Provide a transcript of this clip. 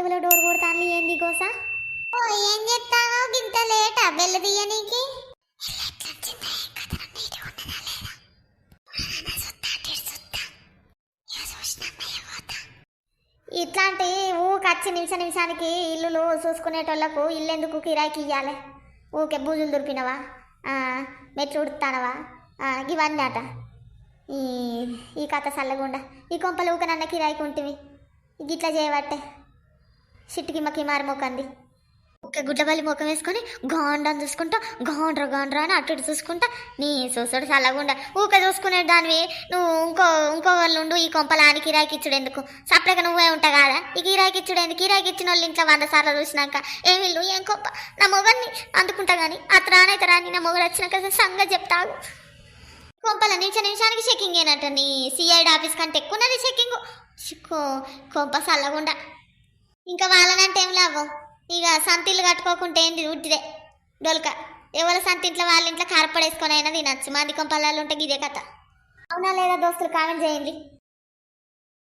ఎవరో డోర్ కొడతాను ఏంది కోసా ఓ ఏం చెప్తావో గింత లేటా బెల్ల తీయనీకి ఇట్లాంటి ఊకచ్చి నిమిష నిమిషానికి ఇల్లులు చూసుకునేటోళ్ళకు ఇల్లు ఎందుకు కిరాయికి ఇవ్వాలి ఊకే బూజులు దొరికినవా మెట్లు ఉడుతానవా ఇవన్నీ అట. ఈ ఈ కథ చల్లగుండా ఈ కొంపలు ఊక నన్న కిరాయికి ఉంటివి. గిట్లా చేయబట్టే. సిట్టికిమ్మకి మకి మారి మొక్కంది ఒక్క గుడ్లబల్లి ముఖం వేసుకొని గాండ్రని చూసుకుంటా గాండ్ర గాండ్ర అని అటు ఇటు చూసుకుంటా నీ చూసుడు చల్లగుండా ఊక చూసుకునే దానివి నువ్వు ఇంకో ఇంకో వాళ్ళు ఉండు ఈ కొంపలాని కిరాయికి ఇచ్చుడు ఎందుకు? సపరేట్గా నువ్వే ఉంటా కదా? ఈ కిరాయికి ఇచ్చుడు ఎందుకు కిరాయికి ఇచ్చిన వాళ్ళు ఇంట్లో వంద సార్లు చూసినాక ఏం ఇల్లు ఏం కొంప? నా మొగల్ని అందుకుంటా కానీ అత రానైతే రాని నా మొగలు వచ్చినాక సంగతి చెప్తావు కొంపల నిమిష నిమిషానికి చెక్కింగ్ ఏనట నీ సిఐడి ఆఫీస్ కంటే ఎక్కువన్నది చెక్కింగ్ కొంప చల్లగుండా ఇంకా వాళ్ళనంటే ఏం లాభం? ఇక సంతిళ్ళు కట్టుకోకుంటే ఏంది? ఉట్టిదే డొల్క. ఎవరి సంతింట్లో వాళ్ళ ఇంట్లో కారపడేసుకొని అయినా తినచ్చు. మంది కొంపల్లాలు ఉంటే ఇదే కథ. అవునా లేదా దోస్తులు కామెంట్ చేయండి.